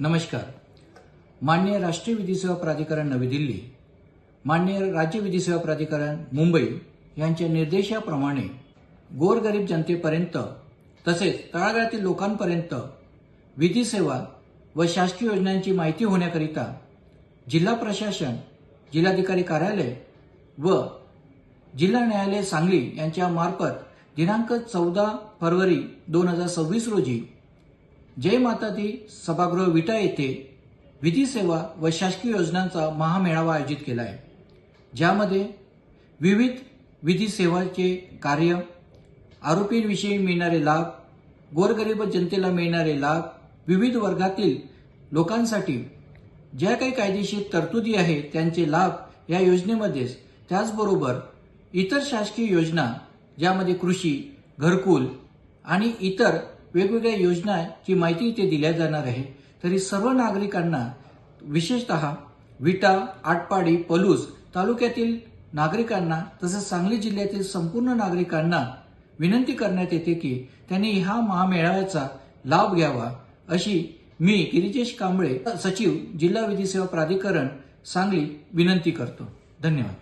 नमस्कार. माननीय राष्ट्रीय विधी सेवा प्राधिकरण नवी दिल्ली माननीय राज्य विधी सेवा प्राधिकरण मुंबई यांच्या निर्देशाप्रमाणे गोरगरीब जनतेपर्यंत तसेच तळागाळातील लोकांपर्यंत विधी सेवा व शासकीय योजनांची माहिती होण्याकरिता जिल्हा प्रशासन जिल्हाधिकारी कार्यालय व जिल्हा न्यायालय सांगली यांच्या मार्फत दिनांक चौदा फरवरी दोन हजार सव्वीस रोजी जय माता दी सभागृह विटा येथे विधी सेवा व शासकीय योजनांचा महामेळावा आयोजित केला आहे. ज्यामध्ये विविध विधी सेवाचे कार्य आरोपींविषयी मिळणारे लाभ गोरगरीब जनतेला मिळणारे लाभ विविध वर्गातील लोकांसाठी ज्या काही कायदेशीर तरतुदी आहेत त्यांचे लाभ या योजनेमध्येच त्याचबरोबर इतर शासकीय योजना ज्यामध्ये कृषी घरकुल आणि इतर वेगवेगळ्या योजनाची माहिती इथे दिल्या जाणार आहे. तरी सर्व नागरिकांना विशेषतः विटा आटपाडी पलूस तालुक्यातील नागरिकांना तसंच सांगली जिल्ह्यातील संपूर्ण नागरिकांना विनंती करण्यात येते की त्यांनी ह्या महामेळाव्याचा लाभ घ्यावा. अशी मी गिरिजेश कांबळे सचिव जिल्हा विधी सेवा प्राधिकरण सांगली विनंती करतो. धन्यवाद.